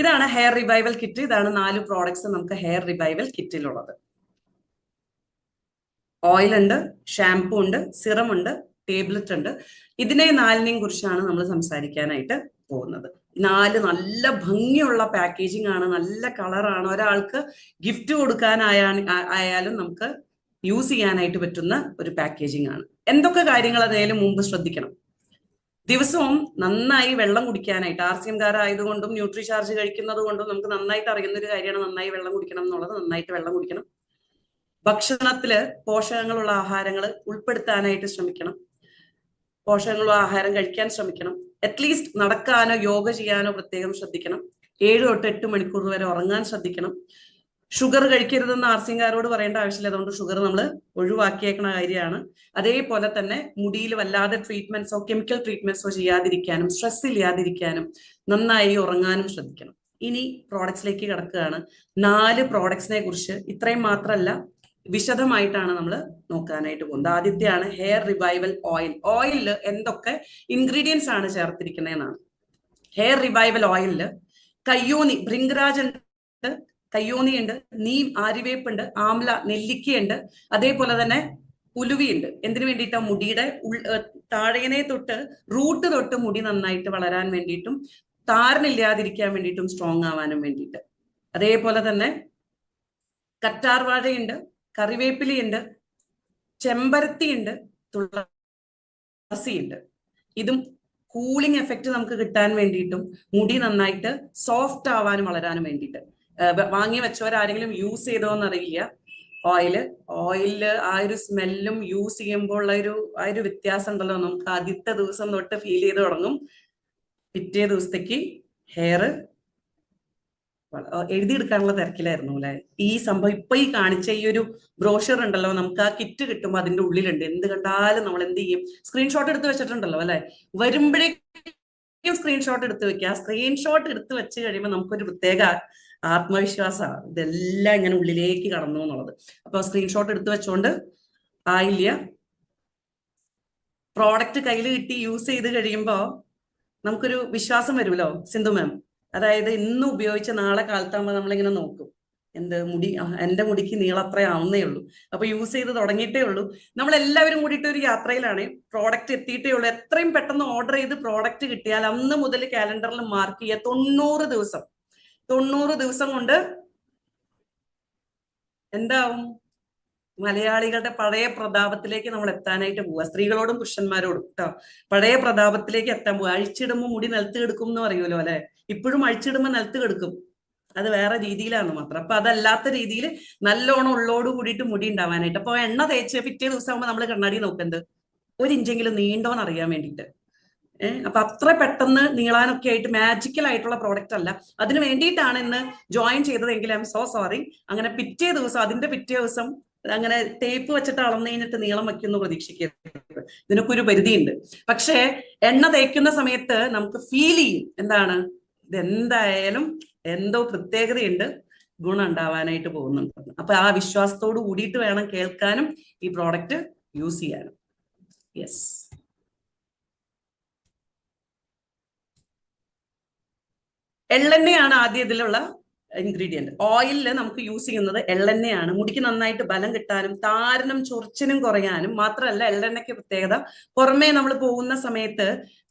ഇതാണ് hair revival kit ഇതാണ് നാല് പ്രോഡക്ട്സ് നമുക്ക് ഹെയർ റിവൈവൽ കിറ്റിലുള്ളത് ഓയിൽ ഉണ്ട് ഷാംപൂ ഉണ്ട് സിറം ഉണ്ട് ടേബ്ലറ്റ് ഉണ്ട്. ഇതിനെ നാലിനെയും കുറിച്ചാണ് നമ്മൾ സംസാരിക്കാനായിട്ട് പോകുന്നത്. നാല് നല്ല ഭംഗിയുള്ള പാക്കേജിംഗ് ആണ് നല്ല കളറാണ് ഒരാൾക്ക് ഗിഫ്റ്റ് കൊടുക്കാനായാ ആയാലും നമുക്ക് യൂസ് ചെയ്യാനായിട്ട് പറ്റുന്ന ഒരു പാക്കേജിംഗ് ആണ്. എന്തൊക്കെ കാര്യങ്ങൾ അതിനും മുമ്പ് ശ്രദ്ധിക്കണം? ദിവസവും നന്നായി വെള്ളം കുടിക്കാനായിട്ട് ആർ സി എംകാരായതുകൊണ്ടും ന്യൂട്രി ചാർജ് കഴിക്കുന്നത് കൊണ്ടും നമുക്ക് നന്നായിട്ട് അറിയുന്ന ഒരു കാര്യമാണ് നന്നായി വെള്ളം കുടിക്കണം എന്നുള്ളത്. നന്നായിട്ട് വെള്ളം കുടിക്കണം. ഭക്ഷണത്തിൽ പോഷകങ്ങളുള്ള ആഹാരങ്ങൾ ഉൾപ്പെടുത്താനായിട്ട് ശ്രമിക്കണം. പോഷകങ്ങളുള്ള ആഹാരം കഴിക്കാൻ ശ്രമിക്കണം. അറ്റ്ലീസ്റ്റ് നടക്കാനോ യോഗ ചെയ്യാനോ പ്രത്യേകം ശ്രദ്ധിക്കണം. ഏഴ് തൊട്ട് എട്ട് മണിക്കൂർ വരെ ഉറങ്ങാൻ ശ്രദ്ധിക്കണം. ഷുഗർ കഴിക്കരുതെന്ന് ആർസിംഗാരോട് പറയേണ്ട ആവശ്യമില്ല. അതുകൊണ്ട് ഷുഗർ നമ്മൾ ഒഴിവാക്കിയേക്കുന്ന കാര്യമാണ്. അതേപോലെ തന്നെ മുടിയിൽ വല്ലാതെ ട്രീറ്റ്മെന്റ്സോ കെമിക്കൽ ട്രീറ്റ്മെന്റ്സോ ചെയ്യാതിരിക്കാനും സ്ട്രെസ് ഇല്ലാതിരിക്കാനും നന്നായി ഉറങ്ങാനും ശ്രദ്ധിക്കണം. ഇനി പ്രോഡക്ട്സിലേക്ക് കിടക്കുകയാണ്. നാല് പ്രോഡക്ട്സിനെ കുറിച്ച് ഇത്രയും മാത്രമല്ല വിശദമായിട്ടാണ് നമ്മൾ നോക്കാനായിട്ട് പോകുന്നത്. ആദ്യത്തെയാണ് ഹെയർ റിവൈവൽ ഓയിൽ ഓയിലിൽ എന്തൊക്കെ ഇൻഗ്രീഡിയൻസ് ആണ് ചേർത്തിരിക്കുന്നതെന്നാണ്. ഹെയർ റിവൈവൽ ഓയിലിൽ കയ്യോനി ഭൃംഗരാജ് ഉണ്ട് നീം ആര്യവേപ്പുണ്ട് ആംല നെല്ലിക്കയുണ്ട് അതേപോലെ തന്നെ ഉലുവിയുണ്ട്. എന്തിനു വേണ്ടിയിട്ടാ? മുടിയുടെ താഴേനെ തൊട്ട് റൂട്ട് തൊട്ട് മുടി നന്നായിട്ട് വളരാൻ വേണ്ടിയിട്ടും താരനില്ലാതിരിക്കാൻ വേണ്ടിയിട്ടും സ്ട്രോങ് ആവാനും വേണ്ടിയിട്ട്. അതേപോലെ തന്നെ കറ്റാർവാഴയുണ്ട് കറിവേപ്പിലയുണ്ട് ചെമ്പരത്തിയുണ്ട് തുളസിയുണ്ട്. ഇതും കൂളിംഗ് എഫക്റ്റ് നമുക്ക് കിട്ടാൻ വേണ്ടിയിട്ടും മുടി നന്നായിട്ട് സോഫ്റ്റ് ആവാനും വളരാനും വേണ്ടിയിട്ട്. വാങ്ങി വെച്ചവരാരെങ്കിലും യൂസ് ചെയ്തോന്ന് അറിയില്ല ഓയിൽ ഓയിൽ ആ ഒരു സ്മെല്ലും യൂസ് ചെയ്യുമ്പോൾ ഉള്ള ഒരു ആ ഒരു വ്യത്യാസം ഉണ്ടല്ലോ നമുക്ക് ആദ്യത്തെ ദിവസം തൊട്ട് ഫീൽ ചെയ്ത് തുടങ്ങും. പിറ്റേ ദിവസത്തേക്ക് ഹെയർ എഴുതിയെടുക്കാനുള്ള തിരക്കിലായിരുന്നു അല്ലെ? ഈ സംഭവം ഇപ്പൊ ഈ കാണിച്ച ഈ ഒരു ബ്രോഷർ ഉണ്ടല്ലോ. നമുക്ക് ആ കിറ്റ് കിട്ടുമ്പോൾ അതിന്റെ ഉള്ളിലുണ്ട്. എന്ത് കണ്ടാലും നമ്മൾ എന്ത് ചെയ്യും? സ്ക്രീൻഷോട്ട് എടുത്ത് വെച്ചിട്ടുണ്ടല്ലോ അല്ലെ? വരുമ്പോഴേക്കും സ്ക്രീൻഷോട്ട് എടുത്ത് വെക്കുക. സ്ക്രീൻഷോട്ട് എടുത്ത് വെച്ച് കഴിയുമ്പോൾ നമുക്കൊരു പ്രത്യേക ആത്മവിശ്വാസമാണ് ഇതെല്ലാം ഇങ്ങനെ ഉള്ളിലേക്ക് കടന്നു എന്നുള്ളത്. അപ്പൊ സ്ക്രീൻഷോട്ട് എടുത്തു വെച്ചോണ്ട് ആയില്ല പ്രോഡക്റ്റ് കയ്യിൽ കിട്ടി യൂസ് ചെയ്ത് കഴിയുമ്പോൾ നമുക്കൊരു വിശ്വാസം വരുമല്ലോ സിന്ധു മാം അതായത് ഇന്ന് ഉപയോഗിച്ച നാളെ കാലത്താകുമ്പോൾ നമ്മളിങ്ങനെ നോക്കും. എന്ത് മുടി എന്റെ മുടിക്ക് നീളം ആവുന്നേ ഉള്ളൂ. അപ്പൊ യൂസ് ചെയ്ത് തുടങ്ങിയിട്ടേ ഉള്ളൂ. നമ്മൾ എല്ലാവരും കൂടിയിട്ട് ഒരു യാത്രയിലാണ്. പ്രോഡക്റ്റ് എത്തിയിട്ടേ ഉള്ളൂ. എത്രയും പെട്ടെന്ന് ഓർഡർ ചെയ്ത് പ്രോഡക്റ്റ് കിട്ടിയാൽ അന്ന് മുതൽ കാലണ്ടറിൽ മാർക്ക് ചെയ്യുക തൊണ്ണൂറ് ദിവസം. തൊണ്ണൂറ് ദിവസം കൊണ്ട് എന്താവും? മലയാളികളുടെ പഴയ പ്രതാപത്തിലേക്ക് നമ്മൾ എത്താനായിട്ട് പോവുക സ്ത്രീകളോടും പുരുഷന്മാരോടും കേട്ടോ പഴയ പ്രതാപത്തിലേക്ക് എത്താൻ പോവുക അഴിച്ചിടുമ്പോൾ മുടി നിലത്ത് കെടുക്കും എന്ന് പറയുമല്ലോ അല്ലെ? ഇപ്പോഴും അഴിച്ചിടുമ്പോൾ നിലത്ത് കെടുക്കും. അത് വേറെ രീതിയിലാണ് മാത്രം. അപ്പൊ അതല്ലാത്ത രീതിയിൽ നല്ലോണം ഉള്ളോട് കൂടിയിട്ട് മുടി ഉണ്ടാവാനായിട്ട്. അപ്പൊ എണ്ണ തേച്ച് പിറ്റേ ദിവസം ആകുമ്പോൾ നമ്മൾ കണ്ണാടി നോക്കുന്നത് ഒരു ഇഞ്ചെങ്കിലും നീണ്ടോന്ന് അറിയാൻ വേണ്ടിയിട്ട്. ഏഹ് അപ്പൊ അത്ര പെട്ടെന്ന് നീളാനൊക്കെ ആയിട്ട് മാജിക്കൽ ആയിട്ടുള്ള പ്രോഡക്റ്റ് അല്ല. അതിന് വേണ്ടിയിട്ടാണ് ഇന്ന് ജോയിൻ ചെയ്തതെങ്കിൽ ഐ എം സോ സോറി അങ്ങനെ പിറ്റേ ദിവസം അതിന്റെ പിറ്റേ ദിവസം അങ്ങനെ ടേപ്പ് വെച്ചിട്ട് അളന്നു കഴിഞ്ഞിട്ട് നീളം വയ്ക്കുന്നു പ്രതീക്ഷിക്കരുത്. ഇതിനൊക്കെ ഒരു പരിധിയുണ്ട്. പക്ഷേ എണ്ണ തേക്കുന്ന സമയത്ത് നമുക്ക് ഫീൽ ചെയ്യും. എന്താണ്? ഇതെന്തായാലും എന്തോ പ്രത്യേകതയുണ്ട്. ഗുണം ഉണ്ടാവാനായിട്ട് പോകുന്നുണ്ട്. അപ്പൊ ആ വിശ്വാസത്തോട് കൂടിയിട്ട് വേണം കേൾക്കാനും ഈ പ്രോഡക്റ്റ് യൂസ് ചെയ്യാനും. യെസ് എള്ളെണ്ണയാണ് ആദ്യം ഇതിലുള്ള ഇൻഗ്രീഡിയന്റ് ഓയിലിൽ നമുക്ക് യൂസ് ചെയ്യുന്നത് എള്ളെണ്ണയാണ്. മുടിക്ക് നന്നായിട്ട് ബലം കിട്ടാനും താരനും ചൊറിച്ചിനും കുറയാനും മാത്രമല്ല എള്ളെണ്ണയ്ക്ക് പ്രത്യേകത. പുറമേ നമ്മൾ പോകുന്ന സമയത്ത്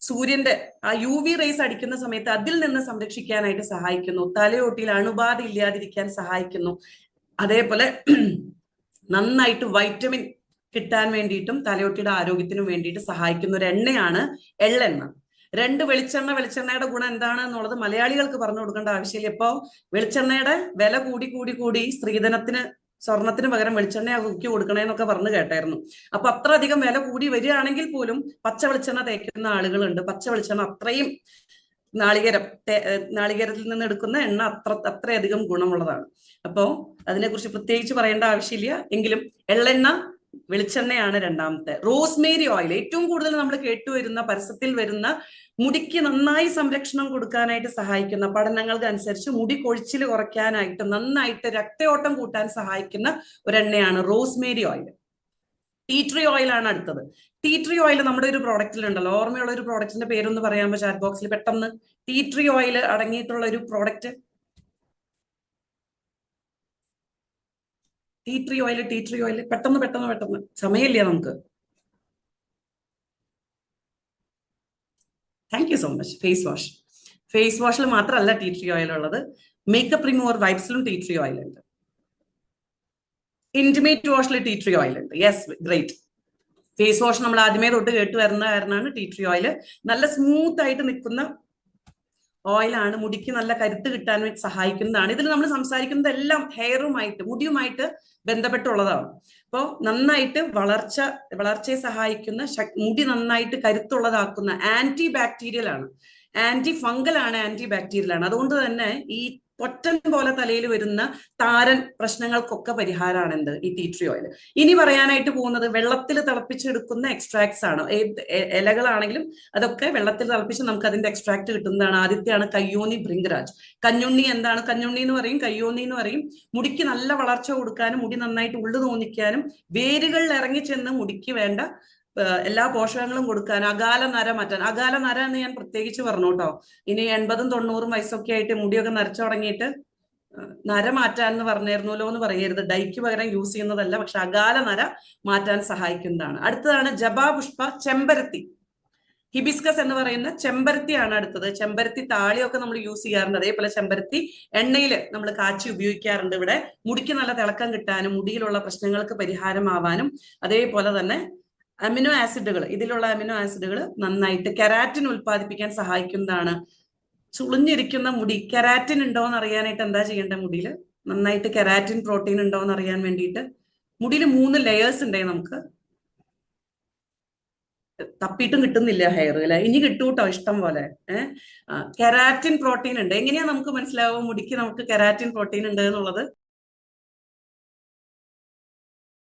സൂര്യന്റെ ആ യു വി റേസ് അടിക്കുന്ന സമയത്ത് അതിൽ നിന്ന് സംരക്ഷിക്കാനായിട്ട് സഹായിക്കുന്നു. തലയോട്ടിയിൽ അണുബാധ ഇല്ലാതിരിക്കാൻ സഹായിക്കുന്നു. അതേപോലെ നന്നായിട്ട് വൈറ്റമിൻ കിട്ടാൻ വേണ്ടിയിട്ടും തലയോട്ടിയുടെ ആരോഗ്യത്തിനും വേണ്ടിയിട്ട് സഹായിക്കുന്ന ഒരു എണ്ണയാണ് എള്ളെണ്ണ. രണ്ട് വെളിച്ചെണ്ണ വെളിച്ചെണ്ണയുടെ ഗുണം എന്താണ് എന്നുള്ളത് മലയാളികൾക്ക് പറഞ്ഞു കൊടുക്കേണ്ട ആവശ്യമില്ല. ഇപ്പോ വെളിച്ചെണ്ണയുടെ വില കൂടി കൂടി കൂടി സ്ത്രീധനത്തിന് സ്വർണത്തിന് പകരം വെളിച്ചെണ്ണ കുക്കി കൊടുക്കണേന്നൊക്കെ പറഞ്ഞു കേട്ടായിരുന്നു. അപ്പൊ അത്ര അധികം വില കൂടി വരികയാണെങ്കിൽ പോലും പച്ച വെളിച്ചെണ്ണ തേക്കുന്ന ആളുകളുണ്ട്. പച്ച വെളിച്ചെണ്ണ അത്രയും നാളികേരം നാളികേരത്തിൽ നിന്ന് എടുക്കുന്ന എണ്ണ അത്ര അത്രയധികം ഗുണമുള്ളതാണ്. അപ്പോ അതിനെക്കുറിച്ച് പ്രത്യേകിച്ച് പറയേണ്ട ആവശ്യമില്ല. എങ്കിലും എള്ളെണ്ണ വെളിച്ചെണ്ണയാണ് രണ്ടാമത്തെ. റോസ്മേരി ഓയിൽ ഏറ്റവും കൂടുതൽ നമ്മൾ കേട്ടുവരുന്ന പരസ്യത്തിൽ വരുന്ന മുടിക്ക് നന്നായി സംരക്ഷണം കൊടുക്കാനായിട്ട് സഹായിക്കുന്ന പഠനങ്ങൾക്ക് അനുസരിച്ച് മുടി കൊഴിച്ചിൽ കുറയ്ക്കാനായിട്ട് നന്നായിട്ട് രക്തയോട്ടം കൂട്ടാൻ സഹായിക്കുന്ന ഒരെണ്ണയാണ് rosemary oil tea tree oil ആണ് അടുത്തത്. ടീ ട്രീ ഓയിൽ നമ്മുടെ ഒരു പ്രോഡക്റ്റിലുണ്ടല്ലോ ഓർമ്മയുള്ള ഒരു പ്രോഡക്റ്റിന്റെ പേരൊന്ന് പറയാമോ ചാറ്റ് ബോക്സിൽ പെട്ടെന്ന്. ടീട്രി ഓയിൽ അടങ്ങിയിട്ടുള്ള ഒരു product tea tree oil tea tree പെട്ടെന്ന് പെട്ടെന്ന് പെട്ടെന്ന്. സമയമില്ല നമുക്ക്. Thank you so much face wash face വാഷിൽ മാത്രമല്ല ടീ ട്രീ ഓയിൽ ഉള്ളത്. മേക്കപ്പ് റിമൂവർ വൈബ്സിലും ടീ ട്രീ ഓയിൽ ഉണ്ട്. ഇന്റിമേറ്റ് വാഷിൽ ടീ ട്രീ ഓയിൽ ഉണ്ട്. യെസ് ഗ്രേറ്റ് ഫേസ് വാഷ് നമ്മൾ ആദ്യമേ തൊട്ട് കേട്ട് വരുന്ന കാരണമാണ് ടീ ട്രീ ഓയിൽ നല്ല സ്മൂത്ത് ആയിട്ട് നിൽക്കുന്ന ഓയിലാണ് മുടിക്ക് നല്ല കരുത്ത് കിട്ടാൻ വേണ്ടി സഹായിക്കുന്നതാണ്. ഇതിൽ നമ്മൾ സംസാരിക്കുന്നത് എല്ലാം ഹെയറുമായിട്ട് മുടിയുമായിട്ട് ബന്ധപ്പെട്ടുള്ളതാണ്. അപ്പോൾ നന്നായിട്ട് വളർച്ച വളർച്ചയെ സഹായിക്കുന്ന മുടി നന്നായിട്ട് കരുത്തുള്ളതാക്കുന്ന ആന്റി ബാക്ടീരിയൽ ആണ്. ആന്റി ഫംഗൽ ആണ് ആന്റി ബാക്ടീരിയൽ ആണ്. അതുകൊണ്ട് തന്നെ ഈ പൊറ്റൻ പോലെ തലയിൽ വരുന്ന താരൻ പ്രശ്നങ്ങൾക്കൊക്കെ പരിഹാരമാണ് എന്ത് ഈ ടീ ഓയിൽ ഇനി പറയാനായിട്ട് പോകുന്നത് വെള്ളത്തിൽ തിളപ്പിച്ചെടുക്കുന്ന എക്സ്ട്രാക്ട്സ് ആണ്. ഏത് ഇലകളാണെങ്കിലും അതൊക്കെ വെള്ളത്തിൽ തിളപ്പിച്ച് നമുക്ക് അതിന്റെ എക്സ്ട്രാക്ട് കിട്ടുന്നതാണ്. ആദ്യത്തെയാണ് കയ്യോന്നി ഭൃംഗരാജ്. കഞ്ഞുണ്ണി എന്താണ്? കഞ്ഞുണ്ണി എന്ന് പറയും കയ്യോന്നി എന്ന് പറയും. മുടിക്ക് നല്ല വളർച്ച കൊടുക്കാനും മുടി നന്നായിട്ട് ഉള്ളു തോന്നിക്കാനും വേരുകളിൽ ഇറങ്ങി ചെന്ന് മുടിക്ക് വേണ്ട എല്ലാ പോഷകങ്ങളും കൊടുക്കാൻ അകാല നര മാറ്റാൻ. അകാല നര എന്ന് ഞാൻ പ്രത്യേകിച്ച് പറഞ്ഞു കേട്ടോ. ഇനി എൺപതും തൊണ്ണൂറും വയസ്സൊക്കെ ആയിട്ട് മുടിയൊക്കെ നരച്ചു തുടങ്ങിയിട്ട് നര മാറ്റാൻ എന്ന് പറഞ്ഞിരുന്നല്ലോ എന്ന് പറയരുത്. ഡൈക്ക് പകരം യൂസ് ചെയ്യുന്നതല്ല പക്ഷെ അകാല നര മാറ്റാൻ സഹായിക്കുന്നതാണ്. അടുത്തതാണ് ജപാ പുഷ്പ ചെമ്പരത്തി. ഹിബിസ്കസ് എന്ന് പറയുന്ന ചെമ്പരത്തിയാണ് അടുത്തത്. ചെമ്പരത്തി താളിയൊക്കെ നമ്മൾ യൂസ് ചെയ്യാറുണ്ട്. അതേപോലെ ചെമ്പരത്തി എണ്ണയിൽ നമ്മൾ കാച്ചി ഉപയോഗിക്കാറുണ്ട് ഇവിടെ. മുടിക്ക് നല്ല തിളക്കം കിട്ടാനും മുടിയിലുള്ള പ്രശ്നങ്ങൾക്ക് പരിഹാരമാവാനും അതേപോലെ തന്നെ അമിനോ ആസിഡുകൾ ഇതിലുള്ള അമിനോ ആസിഡുകൾ നന്നായിട്ട് കെരാറ്റിൻ ഉൽപ്പാദിപ്പിക്കാൻ സഹായിക്കുന്നതാണ്. ചുളിഞ്ഞിരിക്കുന്ന മുടി കെരാറ്റിൻ ഉണ്ടോ എന്ന് അറിയാനായിട്ട് എന്താ ചെയ്യേണ്ട മുടിയിൽ നന്നായിട്ട് കെരാറ്റിൻ പ്രോട്ടീൻ ഉണ്ടോ എന്ന് അറിയാൻ വേണ്ടിയിട്ട് മുടിയിൽ മൂന്ന് ലെയേഴ്സ് ഉണ്ടേ നമുക്ക്. തപ്പിയിട്ടും കിട്ടുന്നില്ല ഹെയർ അല്ലെ? ഇനി കിട്ടൂട്ടോ ഇഷ്ടം പോലെ. ഏഹ് കെരാറ്റിൻ പ്രോട്ടീൻ ഉണ്ട് എങ്ങനെയാ നമുക്ക് മനസ്സിലാവും മുടിക്ക് നമുക്ക് കെരാറ്റിൻ പ്രോട്ടീൻ ഉണ്ട് എന്നുള്ളത്?